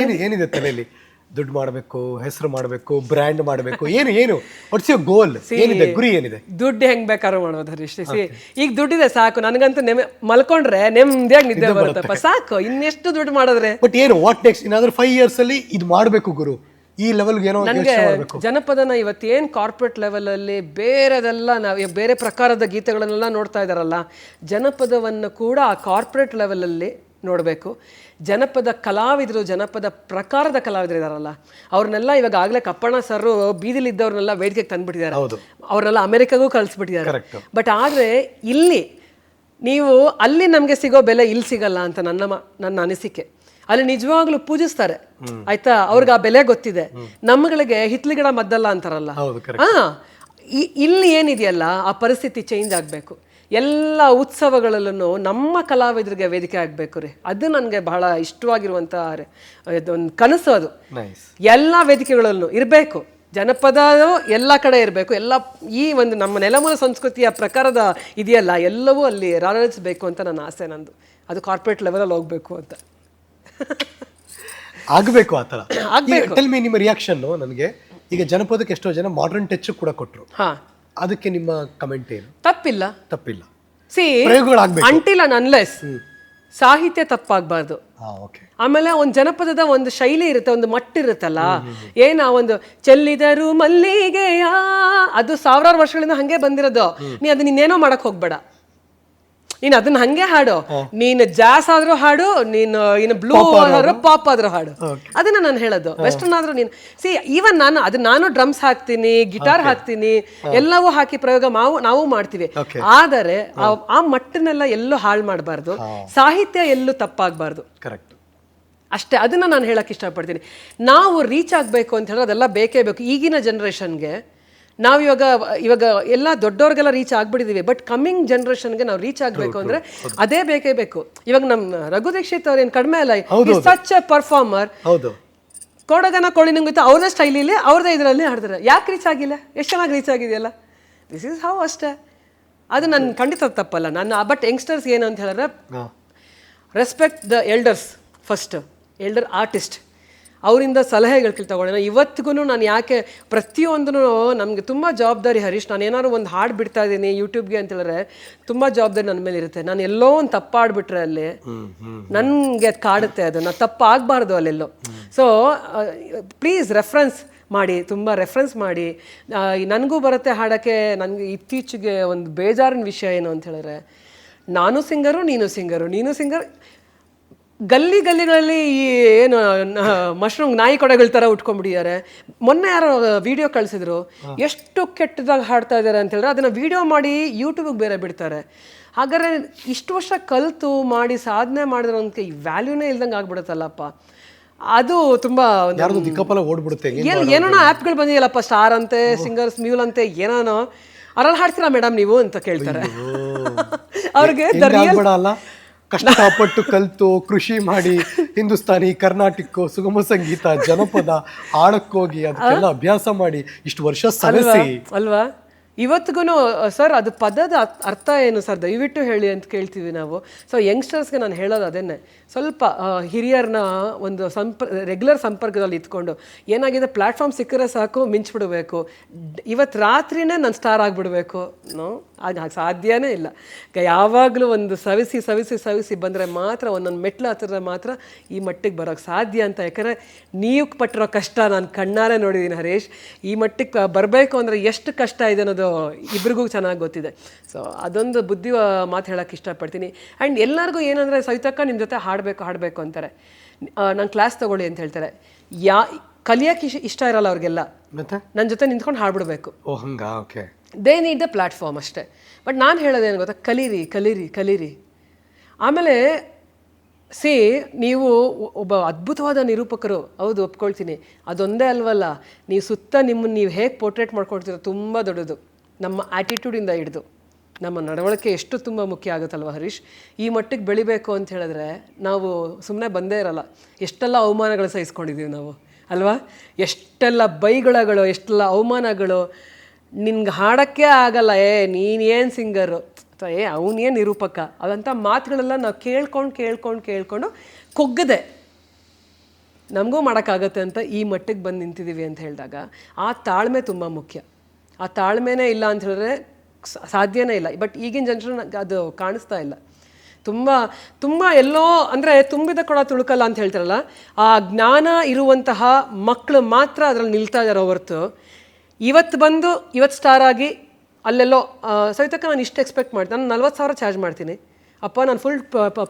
ಏನು ಏನಿದೆ ತಲೆಯಲ್ಲಿ? ದುಡ್ಡು ಮಾಡಬೇಕು ಹೆಸರು ಮಾಡಬೇಕು ಬ್ರ್ಯಾಂಡ್ ಮಾಡಬೇಕು ಏನು ಏನು? ವಾಟ್ಸ್ ಯೋರ್ ಗೋಲ್ ಏನಿದೆ? ಗುರಿ ಏನಿದೆ? ದುಡ್ಡು ಹೆಂಗ್ ಬೇಕಾದ್ರೂ ಮಾಡೋದು ಹರೀಶ್. ಸಿ ಈಗ ದುಡ್ಡಿದೆ ಸಾಕು. ನನಗಂತೂ ನೆಮ್ ಮಲ್ಕೊಂಡ್ರೆ ನೆಮ್ಮದಿಯಾಗಿ ನಿದ್ದೆ ಬರುತ್ತಪ್ಪ ಸಾಕು ಇನ್ನೆಷ್ಟು ದುಡ್ಡು ಮಾಡಿದ್ರೆ? ಬಟ್ ಏನು ವಾಟ್ ನೆಕ್ಸ್ಟ್ ಏನಾದ್ರೂ ಫೈವ್ ಇಯರ್ಸ್ ಅಲ್ಲಿ ಇದು ಮಾಡಬೇಕು ಗುರು. ಈ ಲೆವೆಲ್ಗೆ ಏನೋ ನನಗೆ ಜನಪದನ ಇವತ್ತೇನು ಕಾರ್ಪೊರೇಟ್ ಲೆವೆಲಲ್ಲಿ ಬೇರೆದೆಲ್ಲ ನಾವು ಬೇರೆ ಪ್ರಕಾರದ ಗೀತೆಗಳನ್ನೆಲ್ಲ ನೋಡ್ತಾ ಇದ್ದಾರಲ್ಲ ಜನಪದವನ್ನು ಕೂಡ ಆ ಕಾರ್ಪೊರೇಟ್ ಲೆವೆಲಲ್ಲಿ ನೋಡಬೇಕು. ಜನಪದ ಕಲಾವಿದರು ಜನಪದ ಪ್ರಕಾರದ ಕಲಾವಿದರು ಇದಾರಲ್ಲ ಅವ್ರನ್ನೆಲ್ಲ ಇವಾಗ ಆಗಲೇ ಕಪ್ಪಣ್ಣ ಸರ್ ಬೀದಿಲಿ ಇದ್ದವ್ರನ್ನೆಲ್ಲ ವೇದಿಕೆಗೆ ತಂದುಬಿಟ್ಟಿದ್ದಾರೆ. ಹೌದು. ಅವ್ರನ್ನೆಲ್ಲ ಅಮೆರಿಕಾಗೂ ಕಳಿಸ್ಬಿಟ್ಟಿದ್ದಾರೆ. ಬಟ್ ಆದರೆ ಇಲ್ಲಿ ನೀವು ಅಲ್ಲಿ ನಮಗೆ ಸಿಗೋ ಬೆಲೆ ಇಲ್ಲಿ ಸಿಗಲ್ಲ ಅಂತ ನನ್ನ ನನ್ನ ಅನಿಸಿಕೆ. ಅಲ್ಲಿ ನಿಜವಾಗ್ಲೂ ಪೂಜಿಸ್ತಾರೆ. ಆಯ್ತಾ? ಅವ್ರಿಗೆ ಆ ಬೆಲೆ ಗೊತ್ತಿದೆ. ನಮ್ಮಗಳಿಗೆ ಹಿತ್ಲಿಗಿಡ ಮದ್ದಲ್ಲ ಅಂತಾರಲ್ಲ. ಹಾ. ಇಲ್ಲಿ ಏನಿದೆಯಲ್ಲ ಆ ಪರಿಸ್ಥಿತಿ ಚೇಂಜ್ ಆಗಬೇಕು. ಎಲ್ಲ ಉತ್ಸವಗಳಲ್ಲೂ ನಮ್ಮ ಕಲಾವಿದರಿಗೆ ವೇದಿಕೆ ಆಗಬೇಕು ರೀ. ಅದು ನನಗೆ ಬಹಳ ಇಷ್ಟವಾಗಿರುವಂಥ ಒಂದು ಕನಸು ಅದು. ಎಲ್ಲ ವೇದಿಕೆಗಳಲ್ಲೂ ಇರಬೇಕು. ಜನಪದ ಎಲ್ಲ ಕಡೆ ಇರಬೇಕು. ಎಲ್ಲ ಈ ಒಂದು ನಮ್ಮ ನೆಲಮೂಲ ಸಂಸ್ಕೃತಿಯ ಪ್ರಕಾರದ ಇದೆಯಲ್ಲ ಎಲ್ಲವೂ ಅಲ್ಲಿ ರಾರಾಜಿಸಬೇಕು ಅಂತ ನನ್ನ ಆಸೆ ನಂದು. ಅದು ಕಾರ್ಪೊರೇಟ್ ಲೆವೆಲಲ್ಲಿ ಹೋಗಬೇಕು ಅಂತ. ಆಗಬೇಕು ಆ ಥರ. ಆಗಬೇಕು. ನಿಮ್ಮ ರಿಯಾಕ್ಷನ್ನು ನನಗೆ. ಈಗ ಜನಪದಕ್ಕೆ ಎಷ್ಟೋ ಜನ ಮಾಡರ್ನ್ ಟಚ್ ಕೂಡ ಕೊಟ್ಟರು ಹಾ. ಅದಕ್ಕೆ ನಿಮ್ಮ ಕಮೆಂಟ್ ಏನು? ತಪ್ಪಿಲ್ಲ. ತಪ್ಪಿಲ್ಲ. ಸಿ ಅಂಟಿಲ್ಲ ಅಂಟಿಲ್ ಅಂಡ್ ಅನ್ಲೆಸ್ ಸಾಹಿತ್ಯ ತಪ್ಪಾಗಬಾರ್ದು. ಓಕೆ ಆಮೇಲೆ ಒಂದು ಜನಪದದ ಒಂದು ಶೈಲಿ ಇರುತ್ತೆ ಒಂದು ಮಟ್ಟಿರುತ್ತಲ್ಲ ಏನ ಒಂದು ಚೆಲ್ಲಿದರು ಮಲ್ಲಿಗೆಯ ಅದು ಸಾವಿರಾರು ವರ್ಷಗಳಿಂದ ಹಂಗೆ ಬಂದಿರೋದು. ನೀ ಅದನ್ನ ಇನ್ನೇನೋ ಮಾಡಕ್ ಹೋಗ್ಬೇಡ. ನೀನ್ ಅದನ್ನ ಹಂಗೆ ಹಾಡು. ನೀನು ಜಾಸ್ ಆದ್ರೂ ಹಾಡು ನೀನು ಇನ್ನು ಬ್ಲೂ ಆದ್ರೂ ಪಾಪ್ ಆದ್ರೂ ಹಾಡು. ಅದನ್ನ ನಾನು ಹೇಳೋದು. ವೆಸ್ಟರ್ನ್ ಆದ್ರೂ ನೀನು ಸಿ ಈವನ್ ನಾನು ಅದು ನಾನು ಡ್ರಮ್ಸ್ ಹಾಕ್ತೀನಿ ಗಿಟಾರ್ ಹಾಕ್ತೀನಿ ಎಲ್ಲವೂ ಹಾಕಿ ಪ್ರಯೋಗ ನಾವು ನಾವು ಮಾಡ್ತೀವಿ. ಆದರೆ ಆ- ಆ ಮಟ್ಟನೆಲ್ಲ ಎಲ್ಲೂ ಹಾಳು ಮಾಡಬಾರ್ದು. ಸಾಹಿತ್ಯ ಎಲ್ಲೂ ತಪ್ಪಾಗಬಾರ್ದು. ಕರೆಕ್ಟ್ ಅಷ್ಟೇ ಅದನ್ನ ನಾನು ಹೇಳಕ್ ಇಷ್ಟಪಡ್ತೀನಿ. ನಾವು ರೀಚ್ ಆಗಬೇಕು ಅಂತ ಹೇಳಿದ್ರೆ ಅದೆಲ್ಲ ಬೇಕೇ ಬೇಕು. ಈಗಿನ ಜನ್ರೇಷನ್ಗೆ ನಾವು ಇವಾಗ ಇವಾಗ ಎಲ್ಲ ದೊಡ್ಡವ್ರಿಗೆಲ್ಲ ರೀಚ್ ಆಗ್ಬಿಟ್ಟಿದ್ದೀವಿ ಬಟ್ ಕಮ್ಮಿಂಗ್ ಜನ್ರೇಷನ್ಗೆ ನಾವು ರೀಚ್ ಆಗಬೇಕು ಅಂದ್ರೆ ಅದೇ ಬೇಕೇ ಬೇಕು. ಇವಾಗ ನಮ್ಮ ರಘು ದೀಕ್ಷಿತ್ ಅವ್ರು ಏನು ಕಡಿಮೆ ಅಲ್ಲ ಸಚ್ ಎ ಪರ್ಫಾರ್ಮರ್ ಹೌದು. ಕೊಡಗನ ಕೋಳಿ ಗೊತ್ತಾ ಅವ್ರದೇ ಸ್ಟೈಲಿಲ್ಲಿ ಅವ್ರದೇ ಇದರಲ್ಲಿ ಹಾಡ್ತಾರೆ ಯಾಕೆ ರೀಚ್ ಆಗಿಲ್ಲ? ಎಷ್ಟು ಚೆನ್ನಾಗಿ ರೀಚ್ ಆಗಿದೆಯಲ್ಲ? ದಿಸ್ ಇಸ್ ಹೌ ಅಷ್ಟೇ. ಅದು ನನ್ನ ಖಂಡಿತ ತಪ್ಪಲ್ಲ. ನನ್ನ ಬಟ್ ಯಂಗ್ಸ್ಟರ್ಸ್ ಏನು ಅಂತ ಹೇಳಿದ್ರೆ respect the elders first elder artist ಅವರಿಂದ ಸಲಹೆಗಳು ತಗೊಳ್ಳೋಣ ಇವತ್ತಿಗೂ ನಾನು ಯಾಕೆ ಪ್ರತಿಯೊಂದೂ ನಮಗೆ ತುಂಬ ಜವಾಬ್ದಾರಿ ಹರೀಶ್, ನಾನು ಏನಾದ್ರು ಒಂದು ಹಾಡು ಬಿಡ್ತಾ ಇದ್ದೀನಿ ಯೂಟ್ಯೂಬ್ಗೆ ಅಂತ ಹೇಳಿದ್ರೆ ತುಂಬ ಜವಾಬ್ದಾರಿ ನನ್ನ ಮೇಲೆ ಇರುತ್ತೆ. ನಾನು ಎಲ್ಲೋ ಒಂದು ತಪ್ಪಾಡ್ಬಿಟ್ರೆ ಅಲ್ಲಿ ನನಗೆ ಅದು ಕಾಡುತ್ತೆ ಅದು. ನಾನು ತಪ್ಪಾಗಬಾರ್ದು ಅಲ್ಲೆಲ್ಲೋ. ಸೊ ಪ್ಲೀಸ್ ರೆಫ್ರೆನ್ಸ್ ಮಾಡಿ, ತುಂಬ ರೆಫ್ರೆನ್ಸ್ ಮಾಡಿ. ನನಗೂ ಬರುತ್ತೆ ಹಾಡೋಕ್ಕೆ, ನನಗೆ ಇತ್ತೀಚೆಗೆ ಒಂದು ಬೇಜಾರಿನ ವಿಷಯ ಏನು ಅಂತ ಹೇಳಿದ್ರೆ, ನಾನು ಸಿಂಗರು ನೀನು ಸಿಂಗರು ನೀನು ಸಿಂಗರ್ ಗಲ್ಲಿ ಗಲ್ಲಿಗಳಲ್ಲಿ ಈ ಏನು ಮಶ್ರೂಮ್ ನಾಯಿ ಕೊಡೆಗಳ ಥರ ಉಟ್ಕೊಂಡ್ಬಿಟ್ಟಿದ್ದಾರೆ. ಮೊನ್ನೆ ಯಾರೋ ವಿಡಿಯೋ ಕಳಿಸಿದ್ರು. ಎಷ್ಟು ಕೆಟ್ಟದಾಗಿ ಹಾಡ್ತಾ ಇದ್ದಾರೆ ಅಂತ ಹೇಳಿದ್ರೆ ಅದನ್ನು ವಿಡಿಯೋ ಮಾಡಿ ಯೂಟ್ಯೂಬಿಗೆ ಬೇರೆ ಬಿಡ್ತಾರೆ. ಹಾಗಾದ್ರೆ ಇಷ್ಟು ವರ್ಷ ಕಲಿತು ಮಾಡಿ ಸಾಧನೆ ಮಾಡಿದ್ರಂತೆ ಈ ವ್ಯಾಲ್ಯೂನೇ ಇಲ್ದಂಗೆ ಆಗ್ಬಿಡುತ್ತಲ್ಲಪ್ಪ. ಅದು ತುಂಬ ದಿಕ್ಕಪ್ಪಲ ಓಡ್ಬಿಡುತ್ತೆ ಏನು ಏನೋ ಆ್ಯಪ್ಗಳು ಬಂದಿದೆಯಲ್ಲಪ್ಪ ಸ್ಟಾರ್ ಅಂತೆ ಸಿಂಗರ್ಸ್ ಮ್ಯೂಲ್ ಅಂತೆ ಏನೋ ಅದ್ರಲ್ಲಿ ಹಾಡ್ತೀರಾ ಮೇಡಮ್ ನೀವು ಅಂತ ಕೇಳ್ತಾರೆ. ಅವ್ರಿಗೆ ಕಷ್ಟಪಟ್ಟು ಕಲ್ತು ಕೃಷಿ ಮಾಡಿ ಹಿಂದೂಸ್ತಾನಿ ಕರ್ನಾಟಕ ಸುಗಮ ಸಂಗೀತ ಜನಪದ ಆಳಕ್ಕೋಗಿ ಅದಕ್ಕೆಲ್ಲ ಅಭ್ಯಾಸ ಮಾಡಿ ಇಷ್ಟು ವರ್ಷ ಸಲಸಿ ಅಲ್ವಾ? ಇವತ್ತಿಗೂ ಸರ್, ಅದು ಪದದ ಅರ್ಥ- ಏನು ಸರ್? ದಯವಿಟ್ಟು ಹೇಳಿ ಅಂತ ಕೇಳ್ತೀವಿ ನಾವು. ಸೊ ಯಂಗ್ಸ್ಟರ್ಸ್ಗೆ ನಾನು ಹೇಳೋದು ಅದನ್ನೇ. ಸ್ವಲ್ಪ ಹಿರಿಯರನ್ನ ಒಂದು ಸಂಪ ರೆಗ್ಯುಲರ್ ಸಂಪರ್ಕದಲ್ಲಿ ಇಟ್ಕೊಂಡು ಏನಾಗಿದೆ ಪ್ಲ್ಯಾಟ್ಫಾರ್ಮ್ ಸಿಕ್ಕರೆ ಸಾಕು, ಮಿಂಚ್ಬಿಡಬೇಕು. ಇವತ್ತು ರಾತ್ರಿನೇ ನಾನು ಸ್ಟಾರ್ ಆಗಿಬಿಡಬೇಕು. ನೋ ಆಗ ಸಾಧ್ಯನೇ ಇಲ್ಲ. ಯಾವಾಗಲೂ ಒಂದು ಸವಿಸಿ ಸವಿಸಿ ಸವಿಸಿ ಬಂದರೆ ಮಾತ್ರ, ಒಂದೊಂದು ಮೆಟ್ಲು ಹತ್ತಿದ್ರೆ ಮಾತ್ರ ಈ ಮಟ್ಟಿಗೆ ಬರೋಕ್ಕೆ ಸಾಧ್ಯ ಅಂತ. ಯಾಕಂದರೆ ನೀವು ಪಟ್ಟಿರೋ ಕಷ್ಟ ನಾನು ಕಣ್ಣಾರೆ ನೋಡಿದ್ದೀನಿ ಹರೀಶ್. ಈ ಮಟ್ಟಿಗೆ ಬರಬೇಕು ಅಂದರೆ ಎಷ್ಟು ಕಷ್ಟ ಇದೆ ಅನ್ನೋದು ಇಬ್ರಿಗೂ ಚೆನ್ನಾಗಿ ಗೊತ್ತಿದೆ. ಸೊ ಅದೊಂದು ಬುದ್ಧಿ ಮಾತು ಹೇಳೋಕ್ಕೆ ಇಷ್ಟಪಡ್ತೀನಿ. ಆ್ಯಂಡ್ ಎಲ್ಲರಿಗೂ ಏನಂದರೆ ಸವಿತಕ್ಕ ನಿಮ್ಮ ಜೊತೆ ಹಾಡಬೇಕು ಹಾಡಬೇಕು ಅಂತಾರೆ. ನಾನು ಕ್ಲಾಸ್ ತಗೊಳ್ಳಿ ಅಂತ ಹೇಳ್ತಾರೆ. ಯಾ ಕಲಿಯೋಕೆ ಇಷ್ಟ ಇಷ್ಟ ಇರಲ್ಲ ಅವ್ರಿಗೆಲ್ಲ. ಮತ್ತೆ? ನನ್ನ ಜೊತೆ ನಿಂತ್ಕೊಂಡು ಹಾಡ್ಬಿಡ್ಬೇಕು. ಓ ಹಂಗಾ? Okay they need the platform ಅಷ್ಟೇ. ಬಟ್ ನಾನು ಹೇಳೋದೇನು ಗೊತ್ತಾ? ಕಲೀರಿ ಕಲೀರಿ ಕಲೀರಿ. ಆಮೇಲೆ ಸಿ ನೀವು ಒಬ್ಬ ಅದ್ಭುತವಾದ ನಿರೂಪಕರು. ಹೌದು ಒಪ್ಕೊಳ್ತೀನಿ. ಅದೊಂದೇ ಅಲ್ವಲ್ಲ. ನೀವು ಸುತ್ತ ನಿಮ್ಮನ್ನು ನೀವು ಹೇಗೆ ಪೋರ್ಟ್ರೇಟ್ ಮಾಡ್ಕೊಳ್ತೀರೋ ತುಂಬ ದೊಡ್ಡದು. ನಮ್ಮ ಆ್ಯಟಿಟ್ಯೂಡಿಂದ ಹಿಡಿದು ನಮ್ಮ ನಡವಳಿಕೆ ಎಷ್ಟು ತುಂಬ ಮುಖ್ಯ ಆಗುತ್ತಲ್ವ ಹರೀಶ್? ಈ ಮಟ್ಟಿಗೆ ಬೆಳಿಬೇಕು ಅಂತ ಹೇಳಿದ್ರೆ ನಾವು ಸುಮ್ಮನೆ ಬಂದೇ ಇರಲ್ಲ. ಎಷ್ಟೆಲ್ಲ ಅವಮಾನಗಳು ಸಹಿಸ್ಕೊಂಡಿದ್ದೀವಿ ನಾವು, ಅಲ್ವಾ? ಎಷ್ಟೆಲ್ಲ ಬೈಗುಳಗಳು, ಎಷ್ಟೆಲ್ಲ ಅವಮಾನಗಳು. ನಿನ್ಗೆ ಹಾಡೋಕ್ಕೆ ಆಗಲ್ಲ, ಏ ನೀನೇನು ಸಿಂಗರು ಅಥವಾ ಏ ಅವನೇನು ನಿರೂಪಕ? ಅದಂಥ ಮಾತುಗಳೆಲ್ಲ ನಾವು ಕೇಳ್ಕೊಂಡು ಕೇಳ್ಕೊಂಡು ಕೇಳ್ಕೊಂಡು ಕೊಗ್ಗದೆ ನಮಗೂ ಮಾಡೋಕ್ಕಾಗತ್ತೆ ಅಂತ ಈ ಮಟ್ಟಿಗೆ ಬಂದು ನಿಂತಿದ್ದೀವಿ ಅಂತ ಹೇಳಿದಾಗ ಆ ತಾಳ್ಮೆ ತುಂಬ ಮುಖ್ಯ. ಆ ತಾಳ್ಮೆನೇ ಇಲ್ಲ ಅಂತ ಹೇಳಿದ್ರೆ ಸಾಧ್ಯನೇ ಇಲ್ಲ. ಬಟ್ ಈಗಿನ ಜನರು ಅದು ಕಾಣಿಸ್ತಾ ಇಲ್ಲ. ತುಂಬ ತುಂಬ ಎಲ್ಲೋ ಅಂದರೆ ತುಂಬಿದ ಕೊಡ ತುಳುಕಲ್ಲ ಅಂತ ಹೇಳ್ತಾರಲ್ಲ ಆ ಜ್ಞಾನ ಇರುವಂತಹ ಮಕ್ಕಳು ಮಾತ್ರ ಅದರಲ್ಲಿ ನಿಲ್ತಾ ಇದ್ದಾರೆ ಹೊರತು. ಇವತ್ತು ಬಂದು ಇವತ್ತು ಸ್ಟಾರ್ ಆಗಿ ಅಲ್ಲೆಲ್ಲೋ ಸಹಿತಕ್ಕೆ ನಾನು ಇಷ್ಟು ಎಕ್ಸ್ಪೆಕ್ಟ್ ಮಾಡ್ತೀನಿ ನಾನು ನಲ್ವತ್ತು ಸಾವಿರ ಚಾರ್ಜ್ ಮಾಡ್ತೀನಿ. ಅಪ್ಪ ನಾನು ಫುಲ್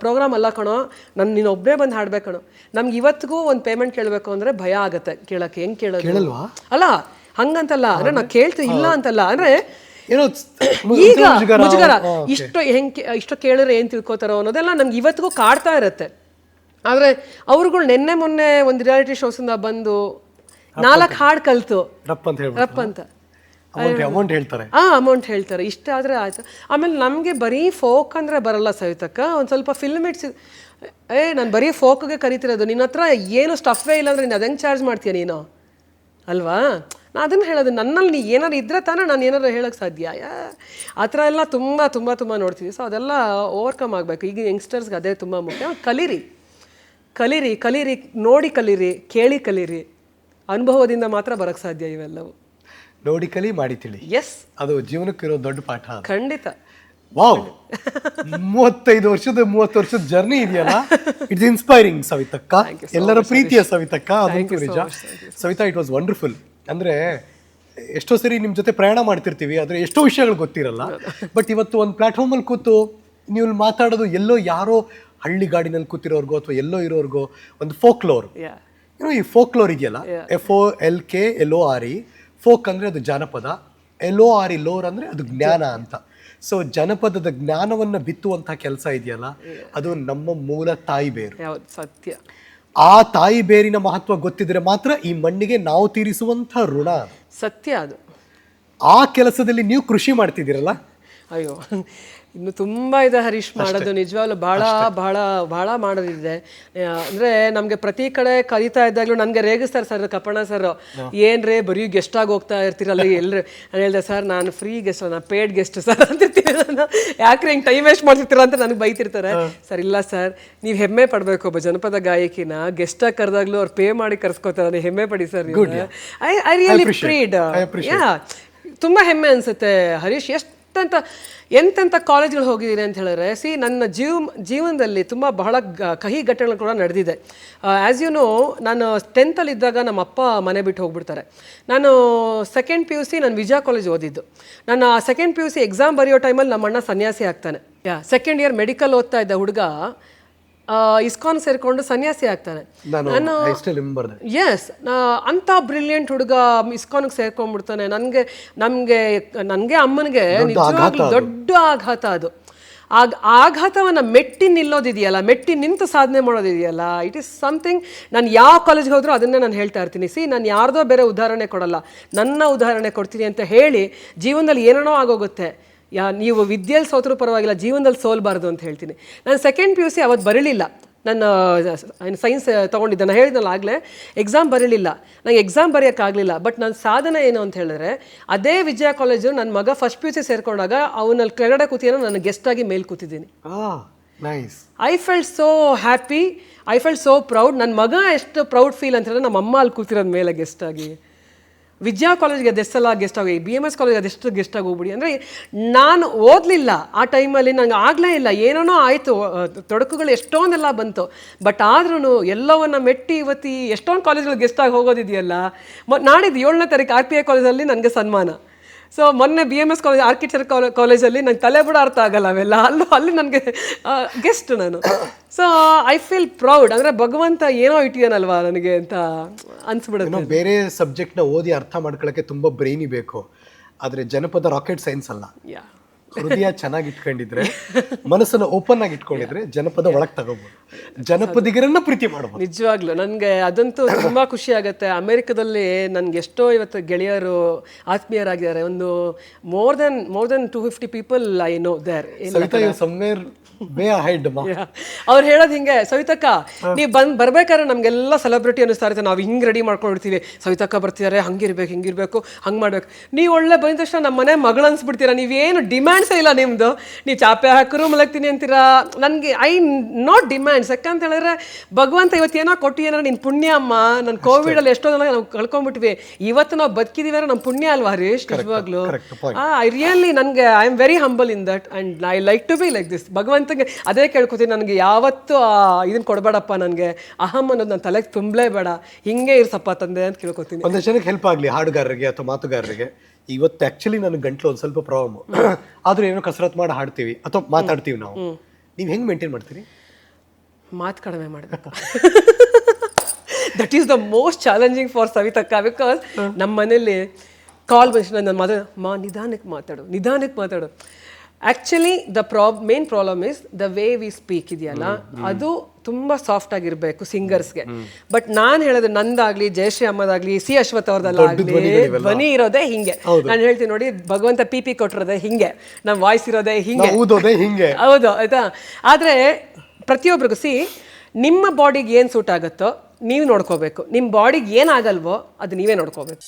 ಪ್ರೋಗ್ರಾಮ್ ಅಲ್ಲ ಕಣೋ. ನಾನು ನೀನು ಒಬ್ಬನೇ ಬಂದು ಹಾಡ್ಬೇಕು ಕಣೋ ನಮ್ಗೆ ಇವತ್ತಿಗೂ ಒಂದು ಪೇಮೆಂಟ್ ಕೇಳಬೇಕು ಅಂದರೆ ಭಯ ಆಗುತ್ತೆ. ಕೇಳೋಕ್ಕೆ ಹೆಂಗೆ ಕೇಳೋದು? ಅಲ್ಲ ಹಂಗಂತಲ್ಲ ಅಂದ್ರೆ ನಾವು ಕೇಳ್ತೀವಿ ಇಲ್ಲ ಅಂತಲ್ಲ ಅಂದ್ರೆ ಈಗ ಮುಜುಗರ. ಇಷ್ಟು ಹೆಂಗೆ ಇಷ್ಟು ಕೇಳಿದ್ರೆ ಏನು ತಿಳ್ಕೊತಾರೋ ಅನ್ನೋದೆಲ್ಲ ನಮ್ಗೆ ಇವತ್ತಿಗೂ ಕಾಡ್ತಾ ಇರುತ್ತೆ. ಆದರೆ ಅವ್ರುಗಳು ನಿನ್ನೆ ಮೊನ್ನೆ ಒಂದು ರಿಯಾಲಿಟಿ ಶೋಸಿಂದ ಬಂದು ನಾಲ್ಕು ಹಾಡು ಕಲ್ತು. ರಪ್ ಅಂತ ಹೇಳ್ಬಿಟ್ಟು. ರಪ್ ಅಂತ. ಅಮೌಂಟ್ ಹೇಳ್ತಾರೆ. ಆ ಅಮೌಂಟ್ ಹೇಳ್ತಾರೆ. ಇಷ್ಟ ಆದರೆ ಆಯ್ತು. ಆಮೇಲೆ ನಮಗೆ ಬರೀ ಫೋಕ್ ಅಂದರೆ ಬರಲ್ಲ ಸವಿತಕ್ಕ. ಒಂದು ಸ್ವಲ್ಪ ಫಿಲ್ಮ್ ಇಟ್ಸ್ ಏ ನಾನು ಬರೀ ಫೋಕ್ಗೆ ಕರಿತಿರೋದು. ನಿನ್ನ ಹತ್ರ ಏನು ಸ್ಟಫ್ವೇ ಇಲ್ಲ ಅಂದರೆ ನೀನು ಅದಂಗೆ ಚಾರ್ಜ್ ಮಾಡ್ತೀಯ ನೀನು? ಅಲ್ವಾ? ನಾನು ಅದನ್ನು ಹೇಳೋದು ನನ್ನಲ್ಲಿ ನೀ ಏನಾರು ಇದ್ರೆ ತಾನೇ ನಾನು ಏನಾರು ಹೇಳೋಕ್ಕೆ ಸಾಧ್ಯ. ಆ ಥರ ಎಲ್ಲ ತುಂಬ ತುಂಬ ತುಂಬ ನೋಡ್ತೀವಿ. ಸೊ ಅದೆಲ್ಲ ಓವರ್ಕಮ್ ಆಗಬೇಕು. ಈಗ ಯಂಗ್ಸ್ಟರ್ಸ್ಗೆ ಅದೇ ತುಂಬ ಮುಖ್ಯ. ಕಲೀರಿ. ಕಲೀರಿ ಕಲೀರಿ ನೋಡಿ ಕಲೀರಿ ಕೇಳಿ ಕಲೀರಿ. ಅನುಭವದಿಂದ ಮಾತ್ರ ಬರೋಕ್ಕೆ ಸಾಧ್ಯ ಇವೆಲ್ಲವು. ನೋಡಿ ಕಲಿ ಮಾಡಿ ತಿಳಿ. ಎಸ್ ಅದು ಜೀವನಕ್ಕಿರೋ ದೊಡ್ಡ ಪಾಠ ಖಂಡಿತ. ವಾವ್ ಮೂವತ್ತೈದು ವರ್ಷದ ಮೂವತ್ತು ವರ್ಷದ ಜರ್ನಿ ಇದೆಯಲ್ಲ? ಇಟ್ಸ್ ಇನ್ಸ್ಪೈರಿಂಗ್ ಸವಿತಕ್ಕ. ಎಲ್ಲರ ಪ್ರೀತಿಯ ಸವಿತಕ್ಕ. ಅದಂತೂ ನಿಜ. ಸವಿತಾ ಇಟ್ ವಾಸ್ ವಂಡರ್ಫುಲ್ ಅಂದ್ರೆ ಎಷ್ಟೋ ಸರಿ ನಿಮ್ಮ ಜೊತೆ ಪ್ರಯಾಣ ಮಾಡ್ತಿರ್ತೀವಿ ಆದರೆ ಎಷ್ಟೋ ವಿಷಯಗಳು ಗೊತ್ತಿರಲ್ಲ. ಬಟ್ ಇವತ್ತು ಒಂದು ಪ್ಲಾಟ್ಫಾರ್ಮ್ ಅಲ್ಲಿ ಕೂತು ನೀವು ಮಾತಾಡೋದು ಎಲ್ಲೋ ಯಾರೋ ಹಳ್ಳಿ ಗಾಡಿನಲ್ಲಿ ಕೂತಿರೋರ್ಗೋ ಅಥವಾ ಎಲ್ಲೋ ಇರೋರ್ಗೋ ಒಂದು ಫೋಕ್ಲೋರ್ ಏನೋ ಈ ಫೋಕ್ಲೋರ್ ಇದೆಯಲ್ಲ? F O L K L O R E folk ಅಂದರೆ ಅದು ಜಾನಪದ. L O R E lore ಅಂದರೆ ಅದು ಜ್ಞಾನ ಅಂತ. ಸೊ ಜನಪದದ ಜ್ಞಾನವನ್ನು ಬಿತ್ತುವಂಥ ಕೆಲಸ ಇದೆಯಲ್ಲ? ಅದು ನಮ್ಮ ಮೂಲ ತಾಯಿ ಬೇರು. ಸತ್ಯ. ಆ ತಾಯಿ ಬೇರಿನ ಮಹತ್ವ ಗೊತ್ತಿದ್ರೆ ಮಾತ್ರ ಈ ಮಣ್ಣಿಗೆ ನಾವು ತೀರಿಸುವಂತ ಋಣ. ಸತ್ಯ ಅದು. ಆ ಕೆಲಸದಲ್ಲಿ ನೀವು ಕೃಷಿ ಮಾಡ್ತಿದ್ದೀರಲ್ಲ? ಅಯ್ಯೋ. ಇನ್ನು ತುಂಬ ಇದೆ ಹರೀಶ್ ಮಾಡೋದು ನಿಜವಾಗ್ಲೂ ಭಾಳ ಭಾಳ ಭಾಳ ಮಾಡೋದಿದೆ. ಅಂದ್ರೆ ನಮಗೆ ಪ್ರತಿ ಕಡೆ ಕಲಿತಾ ಇದ್ದಾಗಲೂ ನನಗೆ ರೇಗಿಸ್ತಾರೆ ಸರ್ ಕಪ್ಪಣ್ಣ ಸರ್. ಏನ್ರೇ ಬರೀ ಗೆಸ್ಟ್ ಆಗಿ ಹೋಗ್ತಾ ಇರ್ತೀರಲ್ಲ ಎಲ್ಲರೂ ನಾನು ಹೇಳ್ದೆ ಸರ್ ನಾನು ಫ್ರೀ ಗೆಸ್ಟ್ ನಾನು ಪೇಡ್ ಗೆಸ್ಟ್ ಸರ್ ಅಂತಿರ್ತೀನಿ ನಾನು. ಯಾಕ್ರೆ ಹಿಂಗೆ ಟೈಮ್ ವೇಸ್ಟ್ ಮಾಡ್ತಿರ್ತೀರ ಅಂತ ನನಗೆ ಬೈತಿರ್ತಾರೆ. ಸರ್ ಇಲ್ಲ ಸರ್. ನೀವು ಹೆಮ್ಮೆ ಪಡಬೇಕು ಒಬ್ಬ ಜನಪದ ಗಾಯಕಿನ. ಗೆಸ್ಟಾಗಿ ಕರೆದಾಗ್ಲೂ ಅವ್ರು ಪೇ ಮಾಡಿ ಕರ್ಸ್ಕೊತಾರೆ. ನೀವು ಹೆಮ್ಮೆ ಪಡಿ sir I I really proud yeah ತುಂಬ ಹೆಮ್ಮೆ ಅನ್ಸುತ್ತೆ. ಹರೀಶ್ ಎಷ್ಟಂತ ಎಂತೆಂಥ ಕಾಲೇಜ್ಗಳು ಹೋಗಿದ್ದೀನಿ ಅಂತ ಹೇಳಿದ್ರೆ ಸಿ ನನ್ನ ಜೀವ, ಜೀವನದಲ್ಲಿ ತುಂಬ ಬಹಳ ಕಹಿ ಘಟನೆಗಳು ಕೂಡ ನಡೆದಿದೆ. ಆ್ಯಸ್ ಯು ನೋ ನಾನು ಟೆಂತಲ್ಲಿದ್ದಾಗ ನಮ್ಮ ಅಪ್ಪ ಮನೆ ಬಿಟ್ಟು ಹೋಗ್ಬಿಡ್ತಾರೆ. ನಾನು ಸೆಕೆಂಡ್ ಪಿ ಯು ಸಿ ನಾನು ವಿಜಯ ಕಾಲೇಜ್ ಓದಿದ್ದು. ನಾನು ಆ second P U C exam ಬರೆಯೋ ಟೈಮಲ್ಲಿ ನಮ್ಮ ಅಣ್ಣ ಸನ್ಯಾಸಿ ಆಗ್ತಾನೆ. ಯಾ ಸೆಕೆಂಡ್ ಇಯರ್ ಮೆಡಿಕಲ್ ಓದ್ತಾ ಇದ್ದ ಹುಡುಗ ಇಸ್ಕಾನ್ ಸೇರಿಕೊಂಡು ಸನ್ಯಾಸಿ ಆಗ್ತಾನೆ. ನಾನು ಎಸ್ ಅಂತ ಬ್ರಿಲಿಯಂಟ್ ಹುಡುಗ ಇಸ್ಕಾನ್ಗೆ ಸೇರ್ಕೊಂಡ್ಬಿಡ್ತಾನೆ. ನನಗೆ ನಮಗೆ ನನಗೆ ಅಮ್ಮನಿಗೆ ನಿಜವಾಗ್ಲೂ ದೊಡ್ಡ ಆಘಾತ ಅದು. ಆಗ ಆಘಾತವನ್ನು ಮೆಟ್ಟಿ ನಿಲ್ಲೋದಿದೆಯಲ್ಲ ಮೆಟ್ಟಿ ನಿಂತು ಸಾಧನೆ ಮಾಡೋದಿದೆಯಲ್ಲ ಇಟ್ ಈಸ್ ಸಮಥಿಂಗ್ ನಾನು ಯಾವ ಕಾಲೇಜ್ಗೆ ಹೋದರೂ ಅದನ್ನೇ ನಾನು ಹೇಳ್ತಾ ಇರ್ತೀನಿ. ಸಿ ನಾನು ಯಾರ್ದೋ ಬೇರೆ ಉದಾಹರಣೆ ಕೊಡಲ್ಲ. ನನ್ನ ಉದಾಹರಣೆ ಕೊಡ್ತೀನಿ ಅಂತ ಹೇಳಿ ಜೀವನದಲ್ಲಿ ಏನೇನೋ ಆಗೋಗುತ್ತೆ. ಯಾ ನೀವು ವಿದ್ಯೆಯಲ್ಲಿ ಸೋತರೂ ಪರವಾಗಿಲ್ಲ ಜೀವನದಲ್ಲಿ ಸೋಲ್ಬಾರ್ದು ಅಂತ ಹೇಳ್ತೀನಿ. ನಾನು ಸೆಕೆಂಡ್ ಪಿ ಯು ಸಿ ಅವತ್ತು ಬರಲಿಲ್ಲ. ನನ್ನ ಸೈನ್ಸ್ ತೊಗೊಂಡಿದ್ದೆ. ನಾನು ಹೇಳಿದ್ನಲ್ಲ ಆಗಲೇ ಎಕ್ಸಾಮ್ ಬರಲಿಲ್ಲ. ನಂಗೆ ಎಕ್ಸಾಮ್ ಬರೆಯೋಕ್ಕಾಗಲಿಲ್ಲ. ಬಟ್ ನನ್ನ ಸಾಧನೆ ಏನು ಅಂತ ಹೇಳಿದ್ರೆ ಅದೇ ವಿಜಯ ಕಾಲೇಜು ನನ್ನ ಮಗ ಫಸ್ಟ್ ಪಿ ಯು ಸಿ ಸೇರಿಕೊಂಡಾಗ ಅವನಲ್ಲಿ ಕೆಳಗಡೆ ಕೂತಿಯನ್ನು ನಾನು ಗೆಸ್ಟಾಗಿ ಮೇಲೆ ಕೂತಿದ್ದೀನಿ. I felt so happy I felt so proud ನನ್ನ ಮಗ ಎಷ್ಟು ಪ್ರೌಡ್ ಫೀಲ್ ಅಂತ ಹೇಳಿದ್ರೆ ನಮ್ಮ ಅಮ್ಮ ಅಲ್ಲಿ ಕೂತಿರೋದು ಮೇಲೆ ಗೆಸ್ಟಾಗಿ ವಿದ್ಯಾ ಕಾಲೇಜ್ಗೆ ಅದೆಷ್ಟೆಲ್ಲ ಗೆಸ್ಟ್ ಆಗಿ ಬಿ ಎಂ ಎಸ್ ಕಾಲೇಜ್ ಅದೆಷ್ಟು ಗೆಸ್ಟ್ ಆಗೋಗ್ಬಿಡಿ ಅಂದರೆ ನಾನು ಓದಲಿಲ್ಲ. ಆ ಟೈಮಲ್ಲಿ ನಂಗೆ ಆಗಲೇ ಇಲ್ಲ. ಏನೇನೋ ಆಯಿತು. ತೊಡಕುಗಳು ಎಷ್ಟೊಂದೆಲ್ಲ ಬಂತು. ಬಟ್ ಆದ್ರೂ ಎಲ್ಲವನ್ನ ಮೆಟ್ಟಿ ಇವತ್ತಿ ಎಷ್ಟೊಂದು ಕಾಲೇಜ್ಗಳು ಗೆಸ್ಟ್ ಆಗಿ ಹೋಗೋದಿದೆಯಲ್ಲ. ಮತ್ತು ನಾಡಿದ್ದು ಏಳನೇ ತಾರೀಕು ಆರ್ ಪಿ ಐ ಕಾಲೇಜಲ್ಲಿ ನನಗೆ ಸನ್ಮಾನ. ಸೊ ಮೊನ್ನೆ B M S college architecture ಕಾಲೇಜಲ್ಲಿ ನಂಗೆ ತಲೆ ಕೂಡ ಅರ್ಥ ಆಗಲ್ಲ ಅವೆಲ್ಲ. ಅಲ್ಲೂ ಅಲ್ಲಿ ನನಗೆ ಗೆಸ್ಟ್ ನಾನು. ಸೊ ಐ ಫೀಲ್ ಪ್ರೌಡ್ ಅಂದರೆ ಭಗವಂತ ಏನೋ ಇಟ್ಟಿಯಾನಲ್ವಾ ನನಗೆ ಅಂತ ಅನ್ಸ್ಬಿಡುತ್ತೆ ಏನೋ ಬೇರೆ ಸಬ್ಜೆಕ್ಟ್ನ ಓದಿ ಅರ್ಥ ಮಾಡ್ಕೊಳ್ಳೋಕ್ಕೆ ತುಂಬ ಬ್ರೈನಿ ಬೇಕು. ಆದರೆ ಜನಪದ ರಾಕೆಟ್ ಸೈನ್ಸ್ ಅಲ್ಲ. ಯಾ ಹೃದಯ ಚೆನ್ನಾಗಿ ಇಟ್ಕೊಂಡಿದ್ರೆ ಮನಸ್ಸನ್ನು ಓಪನ್ ಆಗಿ ಇಟ್ಕೊಂಡಿದ್ರೆ ಜನಪದ ಒಳಗ್ ತಗೋಬಹುದು ಜನಪದಿಗರನ್ನ ಪ್ರೀತಿ ಮಾಡಬಹುದು ನಿಜವಾಗ್ಲು. ನನಗೆ ಅದಂತೂ ತುಂಬಾ ಖುಷಿ ಆಗುತ್ತೆ. ಅಮೆರಿಕದಲ್ಲಿ ನನ್ಗೆ ಎಷ್ಟೋ ಇವತ್ತು ಗೆಳೆಯರು ಆತ್ಮೀಯರಾಗಿದ್ದಾರೆ. ಒಂದು more than more than two fifty people I know there Savita head ಅವ್ರು ಹೇಳೋದು ಹಿಂಗೆ ಸವಿತಕ್ಕ ನೀವು ಬಂದ್ ಬರ್ಬೇಕಾದ್ರೆ ನಮ್ಗೆಲ್ಲ ಸೆಲೆಬ್ರಿಟಿ ಅನಿಸ್ತಾ ಇರುತ್ತೆ. ನಾವು ಹಿಂಗೆ ರೆಡಿ ಮಾಡ್ಕೊಂಡಿರ್ತೀವಿ. ಸವಿತಕ್ಕ ಬರ್ತಿದ್ದಾರೆ ಹಂಗಿರ್ಬೇಕು ಹಿಂಗಿರ್ಬೇಕು ಹಂಗೆ ಮಾಡ್ಬೇಕು. ನೀವು ಒಳ್ಳೆ ಬಂದ ತಕ್ಷಣ ನಮ್ಮ ಮನೆ ಮಗಳು ಅನ್ಸ್ಬಿಡ್ತೀರಾ? ನೀವೇನು ಡಿಮ್ಯಾಂಡ್ಸ್ ಇಲ್ಲ ನಿಮ್ಮದು ನೀವು ಚಾಪೆ ಹಾಕರು ಮಲಗ್ತೀನಿ ಅಂತೀರಾ? ನನಗೆ ಐ ನಾಟ್ ಡಿಮ್ಯಾಂಡ್ಸ್ ಯಾಕಂತ ಹೇಳಿದ್ರೆ ಭಗವಂತ ಇವತ್ತೇನೋ ಕೊಟ್ಟು ಏನಾರ ನಿನ್ನ ಪುಣ್ಯ ಅಮ್ಮ. ನನ್ನ ಕೋವಿಡಲ್ಲಿ ಎಷ್ಟೋ ಜನ ನಾವು ಕಳ್ಕೊಂಡ್ಬಿಟ್ವಿ ಇವತ್ತು ನಾವು ಬದುಕಿದೀವಿ ಅಂದ್ರೆ ನಮ್ಮ ಪುಣ್ಯ ಅಲ್ವಾ ಹರೀಶ್ ನಿಜವಾಗ್ಲೂ. ಐ ರಿಯಲಿ ನನಗೆ I am very humble in that and I like to be like this ಭಗವಂತಗೆ ಅದೇ ಕೇಳ್ಕೊತೀನಿ ನನಗೆ ಯಾವತ್ತೂ ಇದನ್ನ ಕೊಡಬೇಡಪ್ಪ ನನಗೆ ಅಹಂ ಅನ್ನೋದು ನನ್ನ ತಲೆಗೆ ತುಂಬಲೇ ಬೇಡ ಹಿಂಗೆ ಇರ್ಸಪ್ಪ ತಂದೆ ಅಂತ ಕೇಳ್ಕೊತೀನಿ. ಒಂದಷ್ಟು ಜನಕ್ಕೆ ಹೆಲ್ಪ್ ಆಗಲಿ ಹಾಡುಗಾರರಿಗೆ ಅಥವಾ ಮಾತುಗಾರರಿಗೆ. ಇವತ್ತು ಆ್ಯಕ್ಚುಲಿ ನನ್ನ ಗಂಟ್ಲು ಒಂದು ಸ್ವಲ್ಪ ಪ್ರಾಬ್ಲಮ್ ಆದರೂ ಏನೋ ಕಸರತ್ ಮಾಡಿ ಹಾಡ್ತೀವಿ ಅಥವಾ ಮಾತಾಡ್ತೀವಿ ನಾವು. ನೀವು ಹೆಂಗೆ ಮೇಂಟೈನ್ ಮಾಡ್ತೀರಿ? ಮಾತು ಕಡಿಮೆ ಮಾಡಬೇಕು that is the most challenging for ಸವಿತಕ್ಕ because ನಮ್ಮ ಮನೇಲಿ ಕಾಲ್ ಬಂದ ನನ್ನ ಮದ ಮಾ ನಿಧಾನಕ್ಕೆ ಮಾತಾಡು ನಿಧಾನಕ್ಕೆ ಮಾತಾಡು. Actually the prob main problem is the way we speak ಇದೆಯಲ್ಲ ಅದು ತುಂಬ ಸಾಫ್ಟ್ ಆಗಿರಬೇಕು ಸಿಂಗರ್ಸ್ಗೆ ಬಟ್ ನಾನು ಹೇಳೋದು ನಂದಾಗ್ಲಿ ಜಯಶ್ರೀ ಅಮ್ಮದಾಗ್ಲಿ ಸಿ ಅಶ್ವಥ್ ಆಗಲಿ ಧ್ವನಿ ಇರೋದೇ ಹಿಂಗೆ. ನಾನು ಹೇಳ್ತೀನಿ ನೋಡಿ ಭಗವಂತ ಪಿ ಪಿ ಕೊಟ್ಟಿರೋದೇ ಹಿಂಗೆ. ನಮ್ಮ ವಾಯ್ಸ್ ಇರೋದೇ ಹಿಂಗೆ. ಹಿಂಗೆ. ಹೌದು ಆಯ್ತಾ? ಆದ್ರೆ ಪ್ರತಿಯೊಬ್ಬರಿಗೂ ಸಿ ನಿಮ್ಮ ಬಾಡಿಗೆ ಏನು ಸೂಟ್ ಆಗುತ್ತೋ ನೀವು ನೋಡ್ಕೋಬೇಕು. ನಿಮ್ಮ ಬಾಡಿಗೆ ಏನಾಗಲ್ವೋ ಅದು ನೀವೇ ನೋಡ್ಕೋಬೇಕು.